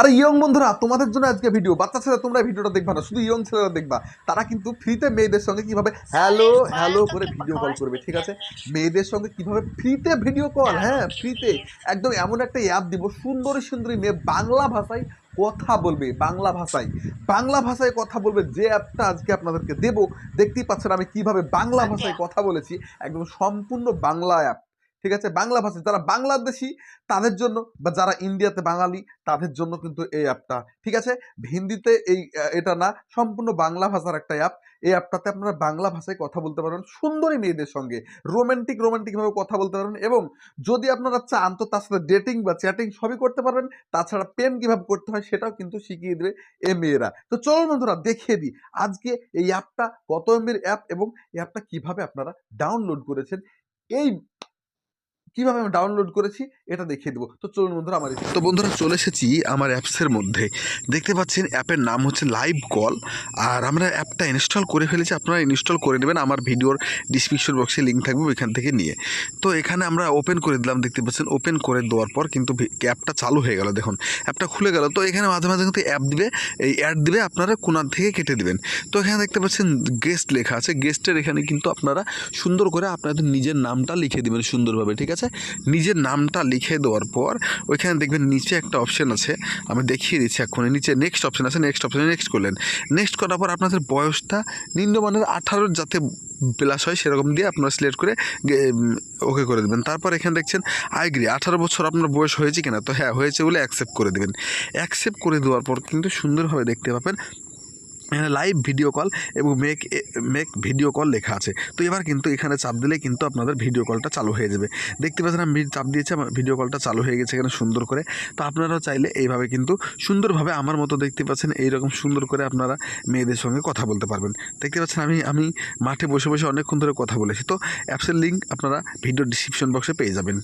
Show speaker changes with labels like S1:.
S1: আরে ইয়ং বন্ধুরা, তোমাদের জন্য আজকে ভিডিও বাচ্চা ছেলে, তোমরা ভিডিওটা দেখবা না, শুধু ইয়ং ছেলেরা দেখবা। তারা কিন্তু ফ্রিতে মেয়েদের সঙ্গে কীভাবে হ্যালো হ্যালো করে ভিডিও কল করবে, ঠিক আছে? মেয়েদের সঙ্গে কীভাবে ফ্রিতে ভিডিও কল হ্যাঁ ফ্রিতে একদম এমন একটা অ্যাপ দিব, সুন্দরী সুন্দরী মেয়ে বাংলা ভাষায় কথা বলবে, বাংলা ভাষায়। বাংলা ভাষায় কথা বলবে, যে অ্যাপটা আজকে আপনাদেরকে দেবো, দেখতেই পাচ্ছেন আমি কীভাবে বাংলা ভাষায় কথা বলেছি। একদম সম্পূর্ণ বাংলা অ্যাপ ঠিক আছে? বাংলা ভাষা যারা বাংলাদেশি, তাদের জন্য বা যারা ইন্ডিয়াতে বাঙালি, তাদের জন্য কিন্তু এই অ্যাপটা ঠিক আছে? হিন্দিতে এই এটা না, সম্পূর্ণ বাংলা ভাষার একটা অ্যাপ এই অ্যাপটাতে আপনারা বাংলা ভাষায় কথা বলতে পারবেন সুন্দরী মেয়েদের সঙ্গে। রোমান্টিক রোমান্টিক ভাবে কথা বলতে পারবেন এবং যদি আপনারা চান তো তার সাথে ডেটিং বা চ্যাটিং সবই করতে পারবেন। তাছাড়া প্রেম কীভাবে করতে হয় সেটাও কিন্তু শিখিয়ে দেবে এ মেয়েরা। তো চলুন বন্ধুরা, দেখিয়ে দিই। আজকে এই অ্যাপটা কত এমবির অ্যাপ এবং এই অ্যাপটা কীভাবে আপনারা ডাউনলোড করেছেন? এই কীভাবে আমি ডাউনলোড করেছি, এটা দেখিয়ে দেবো। তো চলুন বন্ধুরা, আমার তো বন্ধুরা, চলে এসেছি আমার অ্যাপসের মধ্যে। দেখতে পাচ্ছেন অ্যাপের নাম হচ্ছে লাইভ কল আর আমরা অ্যাপটা ইনস্টল করে ফেলেছি, আপনারা ইনস্টল করে নেবেন। আমার ভিডিওর ডিসক্রিপশন বক্সে লিঙ্ক থাকবে ওইখান থেকে নিয়ে। তো এখানে আমরা ওপেন করে দিলাম, দেখতে পাচ্ছেন ওপেন করে দেওয়ার পর কিন্তু অ্যাপটা চালু হয়ে গেল, দেখুন। অ্যাপটা খুলে গেল, তো এখানে মাঝে মাঝে কিন্তু অ্যাপ দিবে, এই অ্যাড দিবে, আপনারা কোনার থেকে কেটে দিবেন। তো এখানে দেখতে পাচ্ছেন গেস্ট লেখা আছে। গেস্টের এখানে কিন্তু আপনারা সুন্দর করে আপনাদের নিজের নামটা লিখে দিবেন সুন্দরভাবে, ঠিক আছে, নিজের নামটা লিখে দেওয়ার পর ওইখানে দেখবেন নিচে একটা অপশন আছে, আমি দেখিয়ে দিচ্ছি এক্ষুনি, নিচে নেক্সট অপশন আছে নেক্সট অপশানে নেক্সট করলেন। নেক্সট করার পর আপনাদের বয়সটা নিম্নমানের আঠারোর যাতে প্লাস হয় সেরকম দিয়ে আপনারা সিলেক্ট করে ওকে করে দেবেন। তারপর এখানে দেখছেন আইগ্রি আঠারো বছর আপনার বয়স হয়েছে কিনা? তো হ্যাঁ হয়েছে বলে অ্যাকসেপ্ট করে দেবেন। অ্যাকসেপ্ট করে দেওয়ার পর কিন্তু সুন্দরভাবে দেখতে পাবেন এখানে লাইভ ভিডিও কল এবং মেক মেক ভিডিও কল লেখা আছে। তো এবার কিন্তু এখানে চাপ দিলে কিন্তু আপনাদের ভিডিও কলটা চালু হয়ে যাবে। দেখতে পাচ্ছেন আমি চাপ দিয়েছি, আমার ভিডিও কলটা চালু হয়ে গেছে এখানে সুন্দর করে। তো আপনারাও চাইলে এইভাবে কিন্তু সুন্দরভাবে আমার মতো দেখতে পাচ্ছেন, এইরকম সুন্দর করে আপনারা মেয়েদের সঙ্গে কথা বলতে পারবেন। দেখতে পাচ্ছেন আমি আমি মাঠে বসে বসে অনেকক্ষণ ধরে কথা বলেছি। তো অ্যাপসের লিঙ্ক আপনারা ভিডিও ডিসক্রিপশন বক্সে পেয়ে যাবেন।